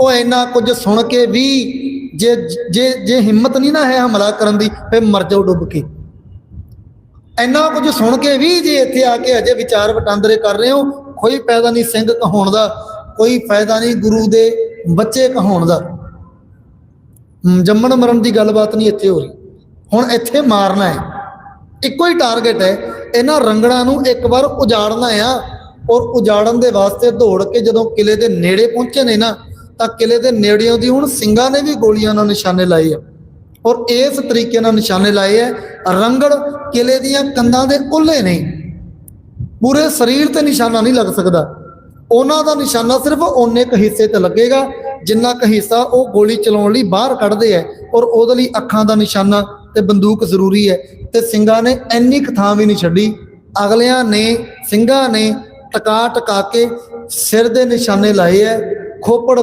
ਉਹ ਇੰਨਾ ਕੁਝ ਸੁਣ ਕੇ ਵੀ ਜੇ ਜੇ ਜੇ ਹਿੰਮਤ ਨਹੀਂ ਨਾ ਹੈ ਹਮਲਾ ਕਰਨ ਦੀ ਫੇ ਮਰ ਜਾਓ ਡੁੱਬ ਕੇ। ਇੰਨਾ ਕੁਝ ਸੁਣ ਕੇ ਵੀ ਜੇ ਇੱਥੇ ਆ ਕੇ ਅਜੇ ਵਿਚਾਰ ਵਟਾਂਦਰੇ ਕਰ ਰਹੇ ਹੋ, ਕੋਈ ਫਾਇਦਾ ਨਹੀਂ ਸਿੰਘ ਕਹਾਉਣ ਦਾ, ਕੋਈ ਫਾਇਦਾ ਨਹੀਂ ਗੁਰੂ ਦੇ ਬੱਚੇ ਕਹਾਉਣ ਦਾ। ਜੰਮਣ ਮਰਨ ਦੀ ਗੱਲਬਾਤ ਨਹੀਂ ਇੱਥੇ ਹੋ ਰਹੀ। ਹੁਣ ਇੱਥੇ ਮਾਰਨਾ ਹੈ। ਇੱਕੋ ਹੀ ਟਾਰਗੇਟ ਹੈ। ਇਹਨਾਂ ਰੰਗੜਾਂ ਨੂੰ ਇੱਕ ਵਾਰ ਉਜਾੜਨਾ ਆ ਔਰ ਉਜਾੜਨ ਦੇ ਵਾਸਤੇ ਦੌੜ ਕੇ ਜਦੋਂ ਕਿਲੇ ਦੇ ਨੇੜੇ ਪਹੁੰਚੇ ਨੇ ਨਾ ਤਾਂ ਕਿਲੇ ਦੇ ਨੇੜਿਓਂ ਦੀ ਹੁਣ ਸਿੰਘਾਂ ਨੇ ਵੀ ਗੋਲੀਆਂ ਨਾਲ ਨਿਸ਼ਾਨੇ ਲਾਏ ਆ। ਔਰ ਇਸ ਤਰੀਕੇ ਨਾਲ ਨਿਸ਼ਾਨੇ ਲਾਏ ਆ। ਰੰਗੜ ਕਿਲੇ ਦੀਆਂ ਕੰਧਾਂ ਦੇ ਉੱਲੇ ਨੇ। ਪੂਰੇ ਸਰੀਰ ਤੇ ਨਿਸ਼ਾਨਾ ਨਹੀਂ ਲੱਗ ਸਕਦਾ। ਉਹਨਾਂ ਦਾ ਨਿਸ਼ਾਨਾ ਸਿਰਫ ਓਨੇ ਕੁ ਹਿੱਸੇ ਤੇ ਲੱਗੇਗਾ। ਜਿੰਨਾ ਕੁ ਹਿੱਸਾ ਉਹ ਗੋਲੀ ਚਲਾਉਣ ਲਈ ਬਾਹਰ ਕੱਢਦੇ ਐ ਔਰ ਉਹਦੇ ਲਈ ਅੱਖਾਂ ਦਾ ਨਿਸ਼ਾਨਾ ਤੇ ਬੰਦੂਕ ਜ਼ਰੂਰੀ ਹੈ ਤੇ ਸਿੰਘਾਂ ਨੇ ਇੰਨੀ ਕੁ ਥਾਂ ਵੀ ਨਹੀਂ ਛੱਡੀ। ਅਗਲਿਆਂ ਨੇ, ਸਿੰਘਾਂ ਨੇ ਟਕਾ ਟਕਾ ਕੇ ਸਿਰ ਦੇ ਨਿਸ਼ਾਨੇ ਲਾਏ ਐ ਖੋਪੜ